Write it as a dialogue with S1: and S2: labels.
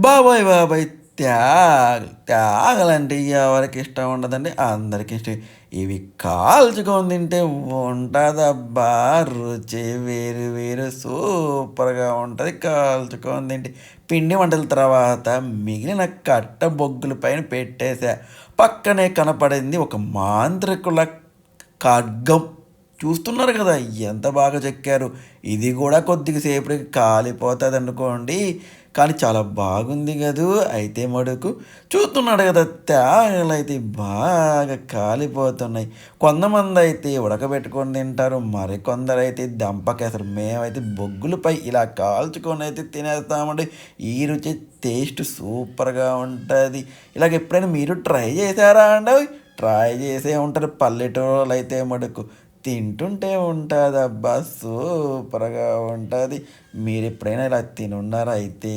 S1: బాబాయ్ బాబాయ్ త్యాగ్ త్యాగలంటే ఎవరికి ఇష్టం ఉండదండి? అందరికి ఇష్టం. ఇవి కాల్చుకొని తింటే ఉంటుందబ్బా రుచి వేరు వేరు సూపర్గా ఉంటుంది. కాల్చుకొని తింటే పిండి వంటల తర్వాత మిగిలిన కట్ట బొగ్గుల పైన పెట్టేసా. పక్కనే కనపడింది ఒక మాంత్రికుల ఖడ్గం. చూస్తున్నారు కదా ఎంత బాగా చెక్కారు. ఇది కూడా కొద్దిగా సేపటికి కాలిపోతుంది అనుకోండి. కానీ చాలా బాగుంది కదూ. అయితే మడుకు చూస్తున్నాడు కదా తేగలు అయితే బాగా కాలిపోతున్నాయి. కొంతమంది అయితే ఉడకబెట్టుకొని తింటారు. మరికొందరు అయితే దంపకేస్తారు. మేమైతే బొగ్గులపై ఇలా కాల్చుకొని అయితే తినేస్తామండి. ఈ రుచి టేస్ట్ సూపర్గా ఉంటుంది. ఇలాగ ఎప్పుడైనా మీరు ట్రై చేశారా అండి? ట్రై చేసే ఉంటారు పల్లెటూరులో అయితే మడుకు. తింటుంటే ఉంటుంది అబ్బా సూపర్గా ఉంటుంది. మీరు ఎప్పుడైనా ఇలా తినున్నారా అయితే?